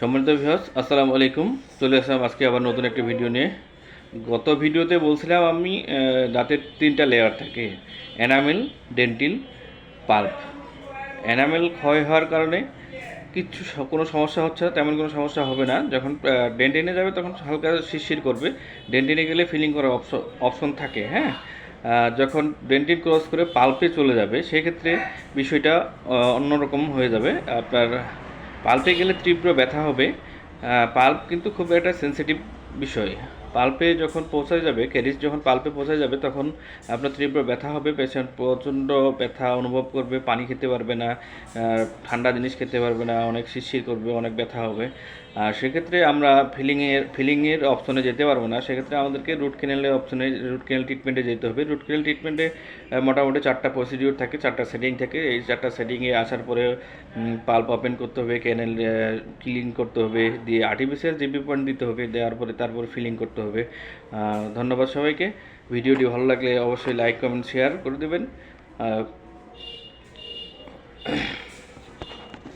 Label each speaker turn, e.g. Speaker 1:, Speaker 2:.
Speaker 1: সম্মানিত ভিউয়ার্স আসসালামু আলাইকুম। চলে আসলাম আজকে আবার নতুন একটা ভিডিও নিয়ে। গত ভিডিওতে বলছিলাম আমি দাঁতের তিনটা লেয়ার থাকে। এনামেল ডেন্টিল পাল্প এনামেল ক্ষয় হওয়ার কারণে কিচ্ছু স- কোনো সমস্যা হচ্ছে না, তেমন কোনো সমস্যা হবে না। যখন ডেন্টিনে যাবে তখন হালকা শিরশির করবে। ডেন্টিনে গেলে ফিলিং করার অপশন থাকে হ্যাঁ? যখন ডেন্টিন ক্রস করে পাল্পে চলে যাবে, সেক্ষেত্রে বিষয়টা অন্যরকম হয়ে যাবে। আপনার পাল্পে গেলে তীব্র ব্যথা হবে পাল্প কিন্তু খুব একটা সেন্সিটিভ বিষয়। পাল্পে যখন পৌঁছায় যাবে, ক্যারিজ যখন পাল্পে পৌঁছায় যাবে, তখন আপনার তীব্র ব্যথা হবে, পেশেন্ট প্রচণ্ড ব্যথা অনুভব করবে, পানি খেতে পারবে না ঠান্ডা জিনিস খেতে পারবে না, অনেক শিরশির করবে, অনেক ব্যথা হবে। আর সেক্ষেত্রে আমরা ফিলিংয়ের ফিলিংয়ের অপশনে যেতে পারব না। সেক্ষেত্রে আমাদেরকে রুট ক্যানেলের অপশনে রুট ক্যানেল ট্রিটমেন্টে যেতে হবে। রুট ক্যানেল ট্রিটমেন্টে মোটামুটি চারটা প্রসিডিউর থাকে, চারটা সেটিং থাকে। এই চারটা সেটিংয়ে আসার পরে পাল্প ওপেন করতে হবে ক্যানেল ক্লিন করতে হবে, দিয়ে আর্টিফিশিয়াল জিবি পয়েন্ট দিতে হবে, দেওয়ার পরে তারপর ফিলিং করতে হবে। ধন্যবাদ সবাইকে। ভিডিওটি ভালো লাগলে অবশ্যই লাইক কমেন্ট শেয়ার করে দেবেন।